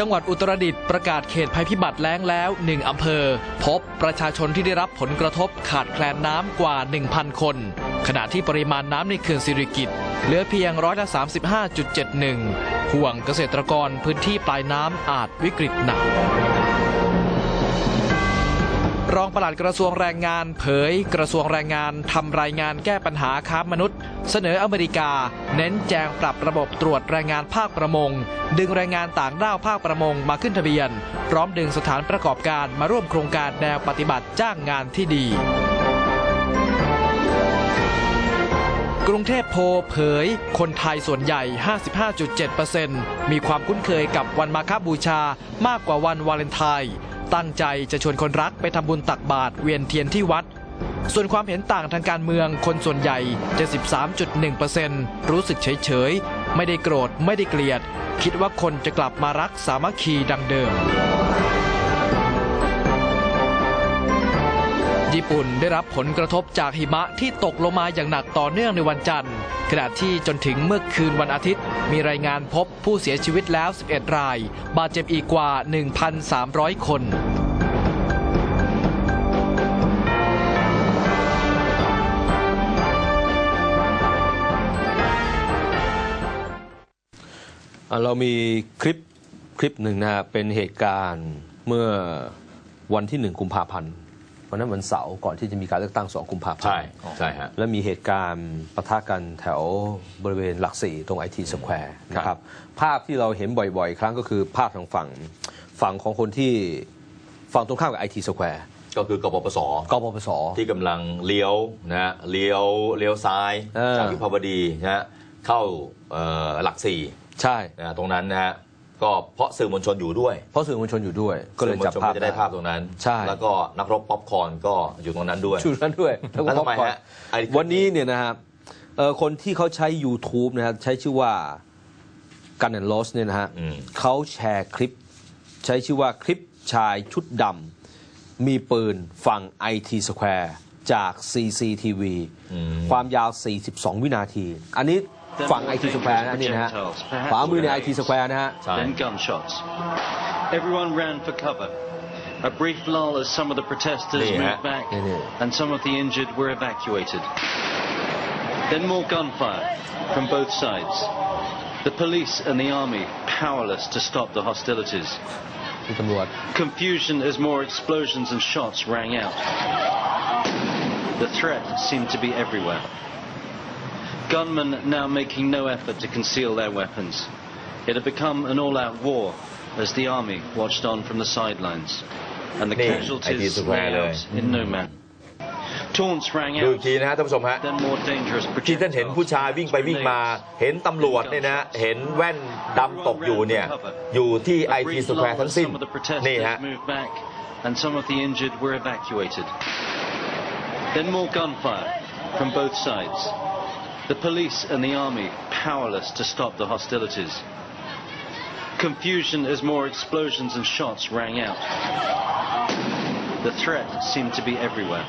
จังหวัดอุตรดิตถ์ประกาศเขตภัยพิบัติแล้งแล้วหนึ่งอำเภอ พบประชาชนที่ได้รับผลกระทบขาดแคลนน้ำกว่า 1,000 คน ขณะที่ปริมาณน้ำในเขื่อนสิริกิตเหลือเพียงร้อยละ35.71 ห่วงเกษตรกรพื้นที่ปลายน้ำอาจวิกฤตหนัก รองปลัดกระทรวงแรงงาน เผย กระทรวงแรงงานทำรายงานแก้ปัญหาค้ามนุษย์ เสนออเมริกา เน้นแจงปรับระบบตรวจแรงงานภาคประมง ดึงแรงงานต่างด้าวภาคประมงมาขึ้นทะเบียน พร้อมดึงสถานประกอบการมาร่วมโครงการแนวปฏิบัติจ้างงานที่ดีกรุงเทพโพเผย คนไทยส่วนใหญ่ 55.7%มีความคุ้นเคยกับวันมาฆบูชามากกว่าวันวาเลนไทน์ ตั้งใจจะชวนคนรักไปทำบุญตักบาตรเวียนเทียนที่วัด ส่วนความเห็นต่างทางการเมืองคนส่วนใหญ่ 73.1%รู้สึกเฉยๆไม่ได้โกรธไม่ได้เกลียด คิดว่าคนจะกลับมารักสามัคคีดังเดิม ญี่ปุ่นได้รับผลกระทบจากหิมะที่ตกลงมาอย่างหนักต่อเนื่องในวันจันทร์ ขณะที่จนถึงเมื่อคืนวันอาทิตย์ มีรายงานพบผู้เสียชีวิตแล้ว 11 ราย บาดเจ็บอีกกว่า 1,300 คนเรามีคลิปคลิปหนึ่งนะฮะเป็นเหตุการณ์เมื่อวันที่หนึ่งกุมภาพันธ์ วันนั้นวันเสาร์ก่อนที่จะมีการเลือกตั้งสองกุมภาพันธ์ใช่ใช่ฮะและมีเหตุการณ์ปะทะกันแถวบริเวณหลักสี่ตรงไอทีสแควร์นะคครัรับบภาพที่เราเห็นบ่อยๆ ครั้งก็คือภาพทางฝั่งฝั่งของคนที่ฝั่งตรงข้ามกับไอทีสแควร์ก็คือกปปสกปปสที่กำลังเลี้ยวนะฮะเลี้ยวเลี้ยวซ้ายเออจากวิภาวดีนะฮะเข้าเอ่อหลักสี่ใช่นะฮะตรงนั้นนะฮะ ก็เพราะสื่อมวลชนอยู่ด้วยเพราะสื่อมวลชนอยู่ด้วย ก็เลยจับสื่อมวภาพชนก็จะได้ภาพตรงนั้นใช่ แล้วก็นักรบป๊อปคอร์นก็อยู่ตรงนั้นด้วยชูนั้นด้วยแล้วทำไมก็ฮะไอ้คลิปวันนี้เนี่ยนะครับเอ่อคนที่เขาใช้ YouTube นะครับใช้ชื่อว่ากันแอนลอสเนี่ยนะฮะอืมเขาแชร์คลิป ใช้ชื่อว่าคลิปชายชุดดำมีปืนฝั่ง IT Square จาก CCTV อืม ความยาว 42 วินาที อันนี้ ฝั่ง IT Square นะนี่นะฮะขวามือใน IT Square นะฮะ ใช่ then gunshots. Everyone ran for cover. A brief lull as some of the protesters Yeah. moved back Yeah, yeah. and some of the injured were evacuated. Then more gunfire from both sides. The police and the army powerless to stop the hostilities. ที่ตำรวจ Confusion as more explosions and shots rang out. The threat seemed to be everywhere. Gunmen now making no effort to conceal their weapons. It had become an all-out war as the army watched on from the sidelines. And the Nee, casualties IT Square lay out in no man. Taunts rang ดูอีก out. ทีนะฮะท่านผู้ชมฮะ Then more dangerous ที่ท่านเห็นผู้ชายวิ่งไปวิ่งมา เห็นตำรวจเนี่ยนะ เห็นแว่นดำตกอยู่เนี่ย อยู่ที่ไอ A ที brief สแควร์ lull ทั้ง as สิ้น some of the นี่ฮะ protesters moved back and some of the injured were evacuated. Then more gunfire from both sides. The police and the army powerless to stop the hostilities. Confusion as more explosions and shots rang out. The threat seemed to be everywhere.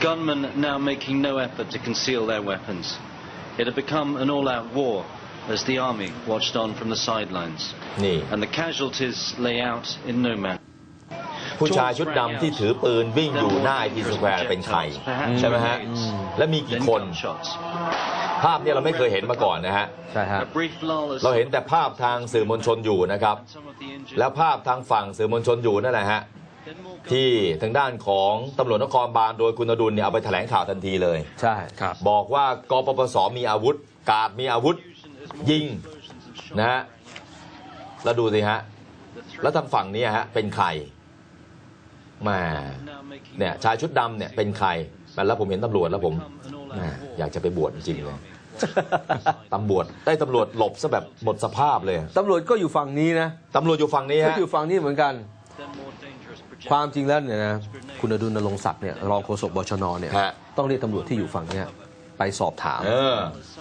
Gunmen now making no effort to conceal their weapons. It had become an all-out war as the army watched on from the sidelines. นี่ and the casualties lay out in no man. ผู้ชายชุดดำที่ถือปืนวิ่งอยู่หน้าไอทีสแควร์เป็นใคร ใช่ไหมฮะ และมีกี่ Then คน gunshots. ภาพเนี่ยเราไม่เคยเห็นมาก่อนนะฮะใช่ฮะ A brief lull as เราเห็นแต่ภาพทางสื่อมวลชนอยู่นะครับ some of the injured. แล้วภาพทางฝั่งสื่อมวลชนอยู่นั่นแหละฮะ Then more ที่ทางด้านของตำรวจนครบาลโดยคุณอดุลเนี่ยเอาไปแถลงข่าวทันทีเลย ใช่บอกว่ากปปสมีอาวุธ กาดมีอาวุธ confusion as more Dinh. explosions and shots นะฮะ rang out. แล้วดูสิฮะ The threat แล้วทางฝั่งนี้ฮะเป็นใครแหมา now making เนี่ยชายชุดดำเนี่ยเป็นใคร แล้วผมเห็นตำรวจแล้วผม become an แหม all-out war อยากจะไปบวชจริงๆเลยตำรวจได้ตำรวจหลบซะแบบหมดสภาพเลยตำรวจก็อยู่ฝั่งนี้นะตำรวจอยู่ฝั่งนี้ก็ฮะอยู่ฝั่งนี้เหมือนกัน Then more dangerous ความจริงแล้วเนี่ยนะคุณอดุลนรงค์ศักดิ์เนี่ยรองโฆษกบชนเนี่ยฮะต้องเรียกตำรวจที่อยู่ฝั่งเนี่ยไปสอบถามเออ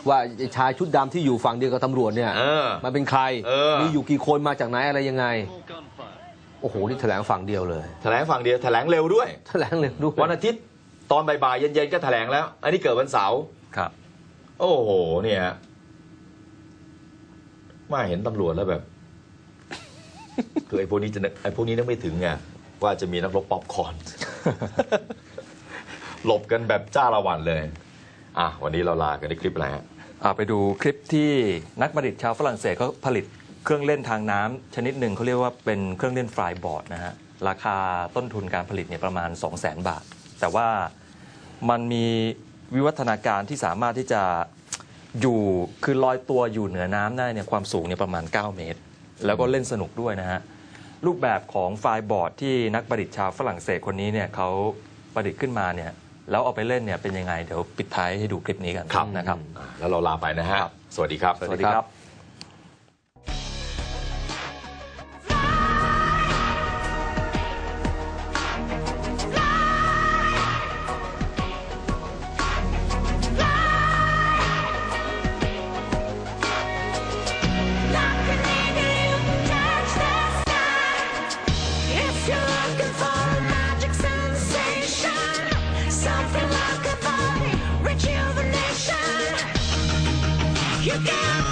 ว่าไอ้ชายชุดดำที่อยู่ฝั่งเดียวกับตำรวจเนี่ยเออมันเป็นใครเออมีอยู่กี่คนมาจากไหนอะไรยังไง more gunfire. โอ้โหนี่แถลงฝั่งเดียวเลย แถลงฝั่งเดียวแถลงเร็วด้วย แถลงเลยด้วยวันอาทิตย์ ตอนบ่ายๆเย็นๆก็แถลงแล้ว อันนี้เกิดวันเสาร์ครับ โอ้โห เนี่ยฮะมาเห็นตำรวจแล้วแบบ คือไอ้พวกนี้จะนึกไอ้พวกนี้นึกไม่ถึงไงว่าจะมีนักรบป๊อปคอร์นหลบกันแบบจ้าละวันเลย อะ วันนี้เราลากันในคลิปอะไรฮะอ่าไปดูคลิปที่นักประดิษฐ์ชาวฝรั่งเศสเขาผลิตเครื่องเล่นทางน้ำชนิดหนึ่งเขาเรียกว่าเป็นเครื่องเล่นฟลายบอร์ดนะฮะ ราคาต้นทุนการผลิตเนี่ยประมาณ 2 0 0 0 0 0 บาท แต่ว่ามันมีวิวัฒนาการที่สามารถที่จะอยู่คือลอยตัวอยู่เหนือน้ำได้เนี่ยความสูงเนี่ยประมาณ 9 เมตร แล้วก็เล่นสนุกด้วยนะฮะ รูปแบบของไฟล์บอร์ดที่นักประดิษฐ์ชาวฝรั่งเศสคนนี้เนี่ยเขาประดิษฐ์ขึ้นมาเนี่ยแล้วเอาไปเล่นเนี่ยเป็นยังไง เดี๋ยวปิดท้ายให้ดูคลิปนี้กันนะครับอะแล้วเราลาไปนะฮะ ครับ สวัสดีครับ สวัสดีครับ You got